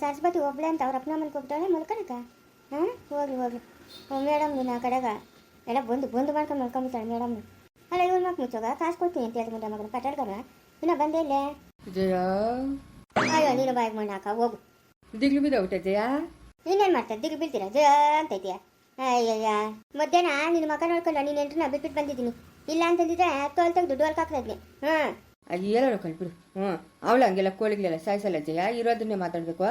ಸರಸ್ವತಿ ಒಬ್ಳೆ ಅಂತ ಅವ್ರ ಅಪ್ಪನ ಮನೆಗೆ ಹೋಗ್ತಾಳೆ ಮಲ್ಕೊಳಕ ಹಾಂ ಹೋಗಿ ಹೋಗಿ ಮೇಡಮ್ ನಾ ಕಡೆಗ. ಎಲ್ಲ ಬಂದು ಬಂದು ಮಾಡ್ಕೊಂಡು ಮಲ್ಕೊಂಬಿಡ್ತಾಳೆ ಮೇಡಮ್ ಅಲ್ಲ ಇವ್ರು ಮಕ್ಕ ಮುಚ್ಚೋಗ? ಕಾಸು ಕೊಡ್ತೀನಿ ಅಂತ ಹೇಳ್ಕೊಂಡ ಮಗನ ಕಟ್ಟಾಡ್ಕವ ಇನ್ನ ಬಂದೇ ಇಲ್ಲೇ? ಜಯ ಅಯ್ಯೋ ನೀನು ಬಾಯಿಗೆ ಮಣ್ಣು ಹಾಕ ಹೋಗು. ದಿಗ್ಲು ಜಯ ನೀನೇನು ಮಾಡ್ತಾರೆ ದಿಗ್ಲು ಬೀಳ್ತೀರಾ ಅಂತ ಇದೆಯಾ? ಅಯ್ಯಯ್ಯ. ಮಧ್ಯಾಹ್ನ ನಿನ್ನ ಮಕ್ಕ ನೋಡ್ಕೊಂಡು ನೀನು ಎಂಟ್ರನ್ನ ಬಿಟ್ಬಿಟ್ಟು ಬಂದಿದ್ದೀನಿ. ಇಲ್ಲ ಅಂತಂದಿದ್ರೆ ತೋಲ್ ದುಡ್ಡು ವರ್ಕ್ ಹಾಕ್ತಾ ಹಾಂ ಅದು ಎಲ್ಲರೂ ಕಳ್ಬಿಡು ಹ್ಞೂ ಅವಳು ಹಂಗೆಲ್ಲ ಕೋಳಿಗಳೆಲ್ಲ ಸಾಯಿಸಲ್ಲ ಜಯ ಇರೋದನ್ನೇ ಮಾತಾಡ್ಬೇಕು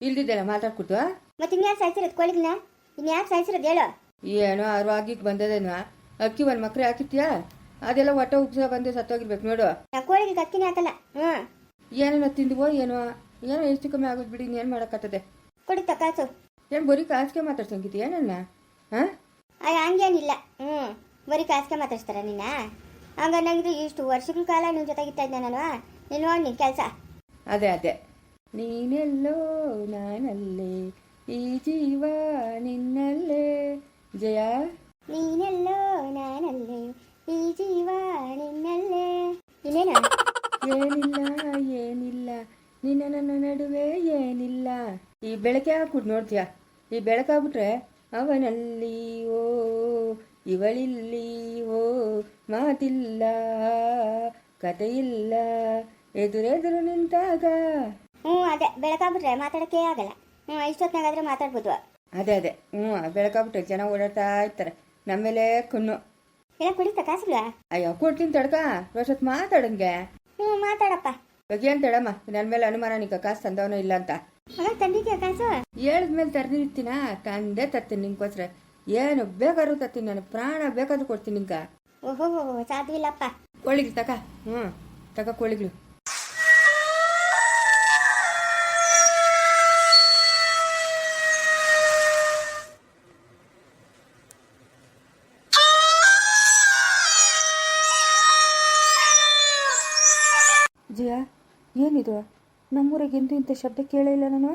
ಇಲ್ದಿದ್ದೆಲ್ಲ ಮಾತಾಡ್ಕೊಡ್ತು ಮತ್ತೆ ಇನ್ಯಾರು ಸಾಯಿಸಿರೋದು ಕೋಳಿಗಳ ಇನ್ಯಾರು ಸಾಯಿಸಿರೋದು ಹೇಳೋ. ಏನೋ ಅವ್ರು ಆಗಿಗೆ ಬಂದದೇನು ಅಕ್ಕಿ ಒಂದು ಮಕ್ರೆ ಹಾಕಿತ್ಯಾ? ಅದೆಲ್ಲ ಹೊಟ್ಟೆ ಉಪ್ಸ ಬಂದು ಸತ್ತೋಗಿರ್ಬೇಕು ನೋಡು. ಕೋಳಿಗೆ ಅಕ್ಕಿನೇ ಹಾಕಲ್ಲ. ಹ್ಞೂ. ಏನೇನೋ ತಿಂದ್ವೋ ಏನೋ? ಏನೋ ಹೆಚ್ಚು ಕಮ್ಮಿ ಆಗೋದು ಬಿಡಿ ಇನ್ನೇನು ಮಾಡೋಕ್ಕತ್ತದೆ ಕೊಡಿ ಕಾಸು. ಏನು ಬರೀ ಕಾಸ್ಗೆ ಮಾತಾಡ್ಸಂಗಿದ್ಯಾ ನನ್ನ ಹಾಂ ಹಂಗೇನಿಲ್ಲ. ಹ್ಞೂ. ಬರೀ ಕಾಸ್ಗೆ ಮಾತಾಡ್ಸ್ತಾರ ನಿನ್ನ? ಹಂಗ ನಂಗೆ ಇಷ್ಟು ವರ್ಷಗಳ ಕಾಲ ನಿಮ್ಮ ಜೊತೆಗಿತ್ತಾ ಇದ್ದೆ ನಾನು ನೀನು ನೋಡಿ ನಿನ್ನ ಕೆಲಸ. ಅದೇ ಅದೇ. ನೀನೆಲ್ಲೋ ನಾನಲ್ಲೇ ಈ ಜೀವ ನಿನ್ನಲ್ಲೇ. ಜಯ? ನೀನೆಲ್ಲೋ ನಾನಲ್ಲೇ ಈ ಜೀವ ನಿನ್ನಲ್ಲೇ. ಇನ್ನೇನ? ಏನಿಲ್ಲ ಏನಿಲ್ಲ. ನಿನ್ನ ನನ್ನ ನಡುವೆ ಏನಿಲ್ಲ. ಈ ಬೆಳಕೆ ಹಾಕ್ಬಿಟ್ಟು ನೋಡ್ತೀಯ? ಈ ಬೆಳಕಾಗ್ಬಿಟ್ರೆ ಅವನಲ್ಲಿ ಓ ಇವಳಿಲ್ಲಿ ಓ ಮಾತಿಲ್ಲ ಕಥೆಯಿಲ್ಲ ಎದುರೆದುರು ನಿಂತಾಗ. ಹ್ಞೂ ಅದೇ ಬೆಳಕಾಗ್ಬಿಟ್ರೆ ಮಾತಾಡಕ್ಕೆ ಆಗಲ್ಲ. ಹ್ಞೂ ಇಷ್ಟೊತ್ತಿನಾಗಾದ್ರೆ ಮಾತಾಡ್ಬೋದು. ಅದೇ ಅದೇ ಹ್ಞೂ ಬೆಳಕಾಗ್ಬಿಟ್ರೆ ಜನ ಓಡಾಡ್ತಾ ಇರ್ತಾರೆ. ನಮ್ಮೇಲೆ ಕಣ್ಣು. ಎಲ್ಲ ಕುಡಿತ ಕಾಸಿಲ್ಲ ಅಯ್ಯೋ ಕೊಡ್ತೀನಿ ತಡ್ಕ ವರ್ಷತ್ ಮಾತಾಡಂಗೆ ಹ್ಞೂ ಮಾತಾಡಪ್ಪ. ಬಗ್ಗೆ ಅಂತ ತಡಮ್ಮ ನನ್ನ ಮೇಲೆ ಅನುಮಾನ ನಿಂಗೆ ಕಾಸು ತಂದವನು ಇಲ್ಲ ಅಂತ. ಅವಾಗ ತಂದಿದ್ಯಾ ಕಾಸು? ಹೇಳಿದ್ಮೇಲೆ ತರ್ದಿರ್ತೀನ? ತಂದೆ ತರ್ತೀನಿ ನಿಂಗೋಸ್ಕರ. ಏನು ಬೇಕಾದ್ರೂ ತರ್ತೀನಿ ನಾನು ಪ್ರಾಣ ಬೇಕಾದ್ರೂ ಕೊಡ್ತೀನಿ ನಿಂಗ ಓಹೋ ಸಾಧ್ಯವಿಲ್ಲಪ್ಪ ಕೋಳಿಗಳು ತಕ. ಹ್ಞೂ ತಕ ಕೋಳಿಗಳು. ಜಯ ಏನಿದು? ನಮ್ಮೂರಿಗೆ ಎಂದೂ ಇಂಥ ಶಬ್ದ ಕೇಳೇ ಇಲ್ಲ ನಾನು.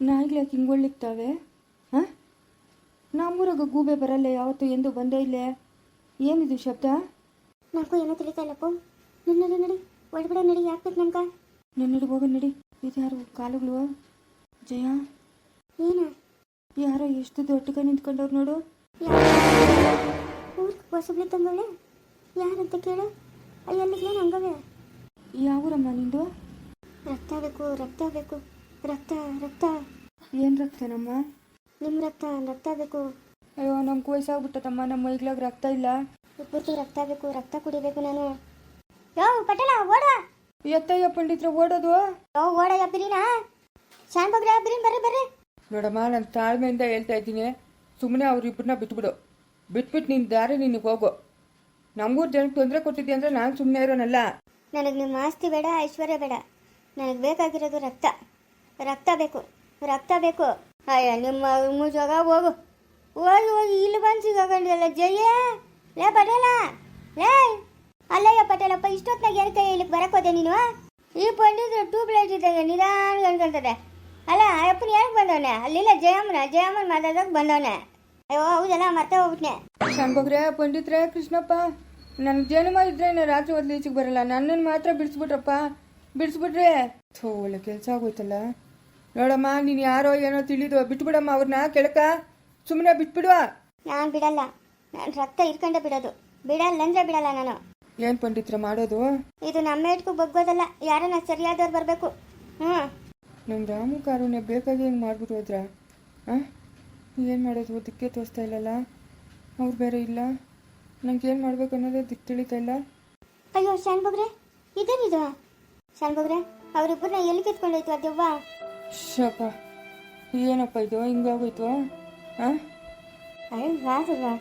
ನಾಯಿಗಳು ಯಾಕೆ ಹಿಂಗೊಳ್ಳಿಕ್ತಾವೆ ಹಾಂ? ನಮ್ಮೂರಾಗ ಗೂಬೆ ಬರಲ್ಲ ಯಾವತ್ತು ಎಂದು ಬಂದೇ ಇಲ್ಲೇ. ಏನಿದು ಶಬ್ದ? ನಾಲ್ಕು ಏನೋ ತಿಳಿತಾ ಇಲ್ಲಪ್ಪ. ನಿನ್ನ ನಡಿ ನಡಿ ಒಳಗಡೆ ನಡಿ ಯಾಕೆ ನಮ್ಗ ನನ್ನ ನಡಿ ಹೋಗ ನಡಿ ಇದ್ಯಾರು ಕಾಲುಗಳು? ಜಯ? ಏನ? ಯಾರೋ ಎಷ್ಟು ದೊಡ್ಡಗ ನಿಂತ್ಕೊಂಡವ್ರು ನೋಡು. ಹೊಸಬ್ಳಿ ತಂದವಳೆ? ಯಾರಂತ ಕೇಳು. ಅಲ್ಲಿಗೆ ಹಂಗವೇ? ಯಾವೂರಮ್ಮ ನಿಂದು? ರಕ್ತ ಬೇಕು ರಕ್ತ ಬೇಕು. ರಕ್ತ ರಕ್ತ. ಏನು ರಕ್ತನಮ್ಮ? ನಿಮ್ಮ ರಕ್ತ ರಕ್ತ ಬೇಕು. ಅಯ್ಯೋ ನಮ್ಗೆ ವಯಸ್ಸಾಗ್ಬಿಟ್ಟತಮ್ಮ ನಮ್ಮ ಮೈಗ್ಲಾಗ ರಕ್ತ ಇಲ್ಲ. ಇಬ್ಬರಿಗೂ ರಕ್ತ ಬೇಕು ರಕ್ತ ಕುಡಿಬೇಕು ನಾನು. ಯೋ ಪಟೇಲ ಓಡ ಎತ್ತಯ್ಯ ಪಂಡಿತ್ರ ಓಡೋದು? ಯೋ ಓಡಯ್ಯ ಬಿರಿನಾ. ಶಾನ್ ಬಗ್ರೆ ಯಬ್ಬಿರಿನ್ ಬರ್ರಿ ಬರ್ರಿ. ನೋಡಮ್ಮ, ನಾನು ತಾಳ್ಮೆಯಿಂದ ಹೇಳ್ತಾ ಇದ್ದೀನಿ. ಸುಮ್ಮನೆ ಅವರಿಬ್ಬರನ್ನ ಬಿಟ್ಬಿಡು. ಬಿಟ್ಬಿಟ್ಟು ನಿನ್ನ ದಾರಿ, ನಿನಗೆ ಹೋಗು. ನಮ್ಮೂರು ಜನಕ್ಕೆ ತೊಂದರೆ ಕೊಟ್ಟಿದ್ದೆ ಅಂದರೆ ನಾನು ಸುಮ್ಮನೆ ಇರೋನಲ್ಲ. ನನಗೆ ನಿಮ್ಮ ಆಸ್ತಿ ಬೇಡ, ಐಶ್ವರ್ಯ ಬೇಡ. ನನಗೆ ಬೇಕಾಗಿರೋದು ರಕ್ತ. ರಕ್ತ ಬೇಕು ರಕ್ತ ಬೇಕು. ಅಯ್ಯ, ನಿಮ್ಮ ಮುಜೋಗ ಹೋಗು. ಹೋಗಿ ಹೋಗಿ, ಇಲ್ಲಿ ಬಂದು ಸಿಗಾಕೊಂಡಿಯಲ್ಲ ಜಯ. ಲೇ ಪಟೇಲ, ಲೇ. ಅಲ್ಲಯ್ಯ ಪಟೇಲಪ್ಪ ಇಷ್ಟೊತ್ತಿನಾಗ ಏನು ಕೈ ಇಲ್ಲಿಗೆ ಬರಕೋದೆ ನೀನು? ಈ ಪಂಡಿತರು ಟ್ಯೂಬ್ ಲೈಟ್ ಇದ್ದಂಗೆ ನಿಧಾನ ಅನ್ಕೊಂತದೆ. ಅಲ್ಲ ಅಪ್ಪನ ಯಾಕೆ ಬಂದವನೆ? ಅಲ್ಲಿಲ್ಲ ಜಯಮ್ಮನ ಜಯಮ್ಮನ ಮಾತಾಡೋಕೆ ಬಂದವನೆ. ಅಯ್ಯೋ ಹೌದಲ್ಲ ಮತ್ತೆ ಹೋಗ್ಬಿಟ್ನೆ. ಶಾನ್ಭೋಗ್ರೆ ಪಂಡಿತ್ರೆ ಕೃಷ್ಣಪ್ಪ ನನ್ನ ಜನ್ಮ ಇದ್ರೆ ರಾತ್ರಿ ಹೊತ್ತು ಈಚೆಗೆ ಬರಲ್ಲ. ನನ್ನನ್ನು ಮಾತ್ರ ಬಿಡಿಸ್ಬಿಟ್ರಪ್ಪ. ಬಿಡಿಸ್ಬಿಟ್ರೆ? ಥೋ ಒಳ್ಳೆ ಕೆಲಸ ಆಗೋಯ್ತಲ್ಲ. ನೋಡಮ್ಮ ನೀನು ಯಾರೋ ಏನೋ ತಿಳಿದು ಬಿಟ್ಬಿಡಮ್ಮ ಅವ್ರನ್ನ ಕೆಳಕ. ಸುಮ್ಮನೆ ಬಿಟ್ಬಿಡುವ. ನಾನು ಬಿಡಲ್ಲ. ನಾನು ರಕ್ತ ಇಟ್ಕೊಂಡೆ ಬಿಡೋದು. ಬಿಡಲ್ಲ ಅಂದ್ರೆ ಬಿಡಲ್ಲ ನಾನು. ಏನು ಪಂಡಿತ್ರ ಮಾಡೋದು? ಇದು ನಮ್ಮ ಇಟ್ಕು ಬಗ್ಗೋದಲ್ಲ. ಯಾರನ್ನ ಸರಿಯಾದವ್ರು ಬರಬೇಕು. ಹ್ಞೂ ನಮ್ಮ ರಾಮು ಕಾರುನೇ ಬೇಕಾಗಿ ಹೆಂಗೆ ಮಾಡಿಬಿಟ್ಟು ಹೋದ್ರ ಹಾಂ ಏನು ಮಾಡೋದು? ದಿಕ್ಕೆ ತೋರಿಸ್ತಾ ಇಲ್ಲಲ್ಲ? ಅವ್ರು ಬೇರೆ ಇಲ್ಲ? ನಂಗೆ ಏನು ಮಾಡ್ಬೇಕು ಅನ್ನೋದೇ ದಿಕ್ಕು ತಿಳಿತಾ ಇಲ್ಲ. ಅಯ್ಯೋ ಶಾನ್ ಬಗ್ರೆ ಇದೇನಿದು? ಶಾನ್ ಬಗ್ರೆ ಅವರಿಬ್ಬರನ್ನ ಎಲ್ಲಿ ಕಿತ್ಕೊಂಡೋಯ್ತು ಅದವ್ವ ಶಪ ಏನಪ್ಪ ಇದು? ಹಿಂಗಾಗೋಯ್ತು ಹಾಂ ಅಯ್ಯೋ ರಾಸಲ್ವಾ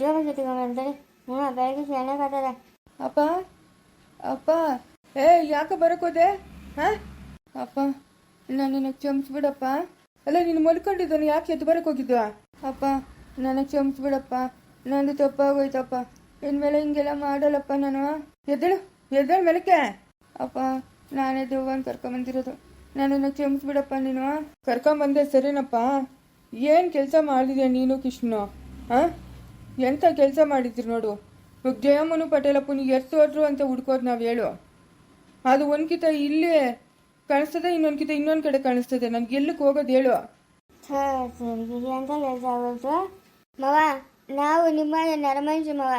ಜೋಗ ಕಿತ್ಕೊಂಡ್ರೆ ಹ್ಞೂ ಬೆಳಗ್ಗೆ ಚೆನ್ನಾಗದ ಅಪ್ಪ ಅಪ್ಪ ಏ ಯಾಕೆ ಬರಕೋದೆ ಹಾಂ ಅಪ್ಪ ನನ್ನನ್ನು ಕ್ಷಮಿಸ್ಬಿಡಪ್ಪ ಅಲ್ಲ, ನೀನು ಮಲ್ಕೊಂಡಿದ್ದಾನೆ ಯಾಕೆ ಎದ್ದು ಬರಕ್ಕೆ ಹೋಗಿದ್ದು ಅಪ್ಪ ನನಗೆ ಕ್ಷಮಿಸ್ಬಿಡಪ್ಪ ನಂದು ತಪ್ಪಾಗೋಯ್ತಪ್ಪ. ಇನ್ಮೇಲೆ ಹಿಂಗೆಲ್ಲ ಮಾಡಲ್ಲಪ್ಪ ನಾನು. ಎದ್ದಳು ಎದ್ದಳು ಮೆಲಕೆ ಅಪ್ಪ, ನಾನೇ ದೇವನ್ ಕರ್ಕೊಂಬಂದಿರೋದು. ನನ್ನನ್ನು ಕ್ಷಮಿಸ್ಬಿಡಪ್ಪ ನೀನು. ಕರ್ಕೊಂಬಂದೆ ಸರಿನಪ್ಪ. ಏನು ಕೆಲಸ ಮಾಡಿದ್ಯಾ ನೀನು ಕೃಷ್ಣ ಹಾಂ ಎಂಥ ಕೆಲಸ ಮಾಡಿದ್ರಿ ನೋಡು. ಇವಾಗ ಜಯಮ್ಮನು ಪಟೇಲಪ್ಪನಿಗೆ ಎಷ್ಟು ಹೊಟ್ರು ಅಂತ ಹುಡ್ಕೋದು ನಾವು ಹೇಳು. ಅದು ಒಂದ್ಕಿತ ಇಲ್ಲಿ ಕಾಣಿಸ್ತದೆ, ಇನ್ನೊಂದ್ಕಿತ ಇನ್ನೊಂದು ಕಡೆ ಕಾಣಿಸ್ತದೆ. ನನ್ಗೆ ಎಲ್ಲಕ್ಕೆ ಹೋಗೋದು ಹೇಳು. ಸರಿ ಅಂತ ಮವ, ನಾವು ನಿಮ್ಮ ನರಮಂಜು ಮವ.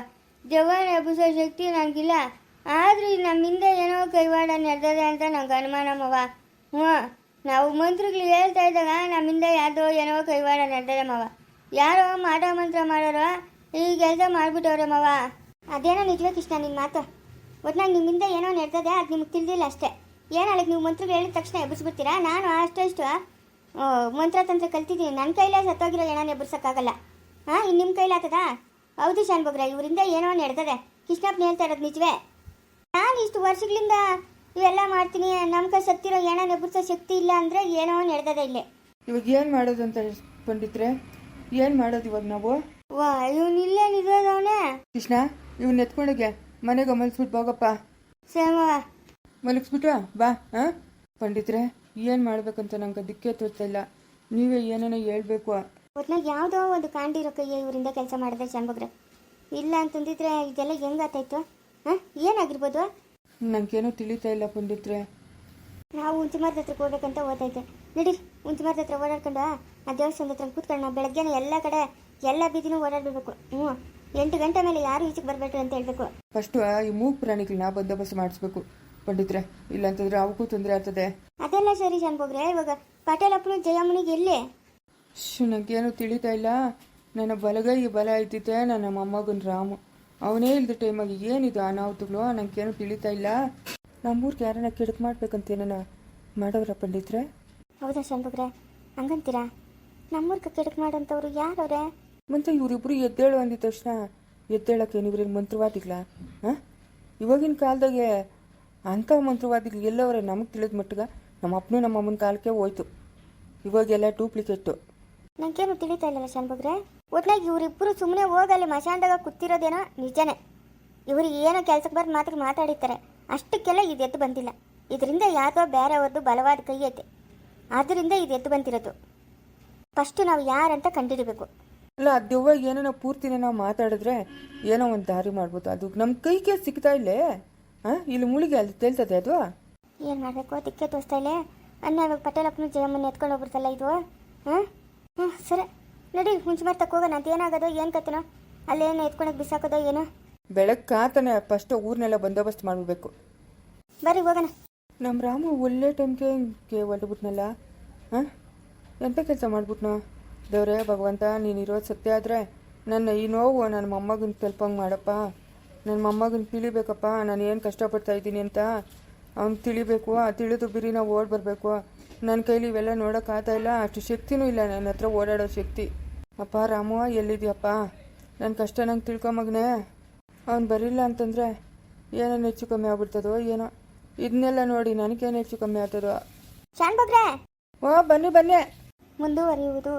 ಜವಾನ್ ಎಬ್ಬಿಸೋ ಶಕ್ತಿ ನನಗಿಲ್ಲ ಆದ್ರೆ ನಮ್ಮಿಂದ ಏನೋ ಕೈವಾಡ ನಡೆದದೆ ಅಂತ ನಂಗೆ ಅನುಮಾನ ಮವ. ಹ್ಞೂ ನಾವು ಮಂತ್ರಿಗಳು ಹೇಳ್ತಾ ಇದ್ದಾಗ ನಮ್ಮಿಂದ ಯಾವುದೋ ಏನೋ ಕೈವಾಡ ನಡೆದದೆ ಮವ. ಯಾರೋ ಮಾಟ ಮಂತ್ರ ಮಾಡೋರು ಈ ಕೆಲಸ ಮಾಡ್ಬಿಟ್ಟವ್ರೆ ಮವ. ಅದೇನೋ ನಿಜವೇ ಕೃಷ್ಣ ನಿನ್ನ ಮಾತು. ಒಟ್ನಾಗ ನಿಮ್ಮಿಂದ ಏನೋ ನಡೆದದೆ, ಅದು ನಿಮ್ಗೆ ತಿಳಿದಿಲ್ಲ ಅಷ್ಟೇ. ಏನಾಳಕ್ಕೆ ನೀವು ಮಂತ್ರಗಳು ಹೇಳಿದ ತಕ್ಷಣ ಎಬ್ಬಿಸ್ಬಿಡ್ತೀರಾ? ನಾನು ಅಷ್ಟು ಇಷ್ಟು ಮಂತ್ರ ತಂತ್ರ ಕಲ್ತಿದ್ದೀನಿ. ನನ್ನ ಕೈಲೇ ಸತ್ತೋಗಿರೋ ಏನೋ ಎಬ್ಬಿಸೋಕ್ಕಾಗಲ್ಲ. ಹಾಂ ಇನ್ನು ನಿಮ್ಮ ಕೈಲಾಗ್ತದಾ ಹೌದು ಶಾನ್ಭೋಗ್ರ ಇವರಿಂದ ಏನೋ ನಡೆದದೆ. ಕೃಷ್ಣಪ್ಪನ ಹೇಳ್ತಾ ಇರೋದು ನಿಜವೇ. ನಾನು ಇಷ್ಟು ವರ್ಷಗಳಿಂದ ಇವೆಲ್ಲ ಮಾಡ್ತೀನಿ. ನಮ್ಮ ಕೈ ಸತ್ತಿರೋ ಏನೋ ಎಬ್ಬರ್ಸೋ ಶಕ್ತಿ ಇಲ್ಲ ಅಂದರೆ ಏನೋ ನಡೆದದೆ ಇಲ್ಲಿ. ಇವಾಗ ಏನು ಮಾಡೋದು ಅಂತ ಪಂಡಿತ್ರೆ ಏನು ಮಾಡೋದು ಇವಾಗ ನಾವು? ವಾ ಇವನು ಇಲ್ಲೇ ನಿಲ್ಲೋದವನೇ ಕೃಷ್ಣ ಇವನ್ ಎತ್ಕೊಂಡೋಗೆ ಮನೆಗೆ ಮಲಗಿಸ್ಬಿಟ್ಟು ಹೋಗಪ್ಪ ಸೇಮವ ಮಲಗಿಸ್ಬಿಟ್ಟು ಬಾ ಹಾಂ ಪಂಡಿತ್ರೆ ಏನು ಮಾಡ್ಬೇಕಂತ ನಂಗೆ ದಿಕ್ಕೆ ತೋರ್ತಾ ಇಲ್ಲ. ನೀವೇ ಏನೇನೋ ಹೇಳ್ಬೇಕು. ಒಟ್ನಲ್ಲಿ ಯಾವುದೋ ಒಂದು ಕಾಂಡಿರೋ ಕೈಯ ಇವರಿಂದ ಕೆಲಸ ಮಾಡಿದ್ರೆ ಚಂಬಗ್ರೆ ಇಲ್ಲ ಅಂತಂದಿದ್ರೆ ಇದೆಲ್ಲ ಹೆಂಗಾತಾಯ್ತು ಹಾಂ ಏನಾಗಿರ್ಬೋದು? ನಂಗೇನೂ ತಿಳಿತಾ ಇಲ್ಲ ಪಂಡಿತ್ರೆ. ನಾವು ಉಂಚುಮಾರ್ದ ಹತ್ರಕ್ಕೆ ಹೋಗ್ಬೇಕಂತ ಓದೈತೆ ನಡಿ ಉಂಚುಮಾರ್ದ ಹತ್ರ ಓಡಾಡ್ಕೊಂಡು ಆ ದೇವಸ್ಥಾನದ ಹತ್ರ ಕೂತ್ಕೊಂಡು ನಾವು ಬೆಳಗ್ಗೆನೆ ಎಲ್ಲ ಕಡೆ ಎಲ್ಲ ಬೀದಿನೂ ಓಡಾಡ್ಬೇಕು ಹ್ಞೂ. ಎಂಟು ಗಂಟೆ ಮೇಲೆ ಯಾರು ಈಚೆಗೆ ಬರಬೇಡ್ರಿ ಅಂತ ಹೇಳ್ಬೇಕು. ಫಸ್ಟು ಈ ಮೂಗು ಪ್ರಾಣಿಗಳನ್ನ ಬಂದೋಬಸ್ತ್ ಮಾಡಿಸ್ಬೇಕು. ಪಂಡಿತ್ರೆ ಇಲ್ಲಾಂತಂದ್ರೆ ಅವಕ್ಕೂ ತೊಂದರೆ ಆಗ್ತದೆ. ಅದೆಲ್ಲ ಸರಿ ಶಾನ್ಭೋಗ್ರೆ ಇವಾಗ ಪಟೇಲಪ್ಪನ ಜಯಮ್ಮನಿಗೆ ಎಲ್ಲೇ? ಶು ನನಗೇನು ತಿಳಿತಾ ಇಲ್ಲ. ನನ್ನ ಬಲಗೈ ಬಲ ಐತಿತೆ ನನ್ನ ಮೊಮ್ಮಗನ ರಾಮು. ಅವನೇ ಇಲ್ದ ಟೈಮಾಗಿ ಏನಿದು ಅನಾಹುತಗಳು ನನಗೇನು ತಿಳಿತಾ ಇಲ್ಲ. ನಮ್ಮೂರ್ಗೆ ಯಾರನ್ನ ಕೆಡಕ್ ಮಾಡ್ಬೇಕಂತ ಮಾಡೋರ ಮಾಡವ್ರ ಪಂಡಿತ್ರೆ? ಹೌದಾ ಶಾನ್ಭೋಗ್ರೆ ಹಂಗಂತೀರಾ? ನಮ್ಮೂರ್ಗೆ ಕೆಡಕ್ ಮಾಡೋಂಥವ್ರು ಯಾರವ್ರೆ? ಮತ್ತೆ ಇವರಿಬ್ರು ಎದ್ದೇಳು ಅಂದಿದ ತಕ್ಷಣ ಎದ್ದೇಳಕ್ಕೆ ಇವ್ರಿಗೆ ಮಂತ್ರವಾದಿಗ್ಲಾ? ಹಾಂ? ಇವಾಗಿನ ಕಾಲದಾಗೆ ಅಂಥ ಮಂತ್ರವಾದಿಗಳು ಎಲ್ಲವರ ನಮಗೆ ತಿಳಿದ ಮಟ್ಟಿಗೆ ನಮ್ಮ ಅಪ್ಪನೂ ನಮ್ಮ ಅಮ್ಮನ ಕಾಲಕ್ಕೆ ಹೋಯ್ತು. ಇವಾಗೆಲ್ಲ ಡೂಪ್ಲಿಕೇಟು. ನನಗೇನು ತಿಳಿತಾ ಇಲ್ಲ ಶಾನ್ಭಗ್ರೆ ಒಟ್ನಾಗ ಇವರಿಬ್ಬರು ಸುಮ್ಮನೆ ಹೋಗಲ್ಲಿ ಮಶಾಂದಾಗ ಕೂತಿರೋದೇನೋ ನಿಜನೇ. ಇವ್ರಿಗೆ ಏನೋ ಕೆಲಸಕ್ಕೆ ಬರ್ದು ಮಾತ್ರ ಮಾತಾಡಿರ್ತಾರೆ. ಅಷ್ಟಕ್ಕೆಲ್ಲ ಇದು ಎದ್ದು ಬಂದಿಲ್ಲ. ಇದರಿಂದ ಯಾರೋ ಬೇರೆಯವ್ರದ್ದು ಬಲವಾದ ಕೈ ಐತೆ. ಆದ್ದರಿಂದ ಇದು ಎದ್ದು ಬಂದಿರೋದು. ಫಸ್ಟು ನಾವು ಯಾರಂತ ಕಂಡುಹಿಡಿಬೇಕು ಅಲ್ಲ ಅದು ಏನೋ ಏನೋ ಪೂರ್ತಿನ ನಾವು ಮಾತಾಡಿದ್ರೆ ಏನೋ ಒಂದು ದಾರಿ ಮಾಡ್ಬೋದು. ಅದು ನಮ್ಮ ಕೈಗೆ ಸಿಗ್ತಾ ಇಲ್ಲೇ. ಹಾಂ? ಇಲ್ಲಿ ಮುಳುಗಿ ಅಲ್ಲಿ ತೇಲ್ತದೆ ಅದು? ಏನು ಮಾಡಬೇಕು? ದಿಕ್ಕೆ ತೋರಿಸ್ತಾ ಇಲ್ಲ? ಅನ್ನ ಇವಾಗ ಪಟೇಲಪ್ಪನ ಜಯಮ್ಮನ ಎತ್ಕೊಂಡು ಹೋಗ್ಬಿಡ್ತಲ್ಲ ಇದು? ಹಾಂ? ಹ್ಞೂ ಸರಿ. ನಡಿ ಮುಂಚೆ ಮಾಡಿ ತಕ್ಕೋಗೋಣ ಅದು ಏನಾಗೋದು ಏನು ಕತ್ತನೋ ಅಲ್ಲೇನು ಎತ್ಕೊಳಕ್ಕೆ ಬಿಸಾಕೋದೋ ಏನೋ? ಕಾತಾನೆ ಫಸ್ಟ್ ಊರ್ನೆಲ್ಲ ಬಂದೋಬಸ್ತ್ ಮಾಡಬೇಕು ಬರ್ರಿ ಹೋಗೋಣ. ನಮ್ಮ ರಾಮ ಒಳ್ಳೆ ಟೈಮ್ಗೆ ಹೊರಟ್ಬಿಟ್ನಲ್ಲ ಹಾಂ? ಎಂಥ ಕೆಲಸ ಮಾಡ್ಬಿಟ್ನೋ? ದೇವ್ರೇ ಭಗವಂತ ನೀನು ಇರೋದು ಸತ್ಯ ಆದರೆ ನನ್ನ ಈ ನೋವು ನನ್ನ ಮೊಮ್ಮಗನ ತಲುಪಂಗೆ ಮಾಡಪ್ಪ. ನನ್ನ ಮೊಮ್ಮಗನ ತಿಳಿಬೇಕಪ್ಪ ನಾನು ಏನು ಕಷ್ಟಪಡ್ತಾ ಇದ್ದೀನಿ ಅಂತ ಅವ್ನು ತಿಳಿಬೇಕು ಆ ತಿಳಿದು ಬಿರಿ ನಾವು ಓಡ್ ಬರಬೇಕು. ನನ್ನ ಕೈಲಿ ಇವೆಲ್ಲ ನೋಡೋಕ್ಕಾಗ್ತಾ ಇಲ್ಲ ಅಷ್ಟು ಶಕ್ತಿನೂ ಇಲ್ಲ ನನ್ನ ಹತ್ರ ಓಡಾಡೋ ಶಕ್ತಿ. ಅಪ್ಪ ರಾಮುವ ಎಲ್ಲಿದ್ಯಪ್ಪ? ನನ್ನ ಕಷ್ಟ ನಂಗೆ ತಿಳ್ಕೊಂಬಗ್ನೆ ಅವ್ನು ಬರಿಲ್ಲ ಅಂತಂದರೆ ಏನೇನು ಹೆಚ್ಚು ಕಮ್ಮಿ ಆಗ್ಬಿಡ್ತದೋ ಏನೋ. ಇದನ್ನೆಲ್ಲ ನೋಡಿ ನನಗೇನು ಹೆಚ್ಚು ಕಮ್ಮಿ ಆಗ್ತದೋ. ಓ ಬನ್ನಿ ಬನ್ನಿ. ಮುಂದುವರಿಯುವುದು.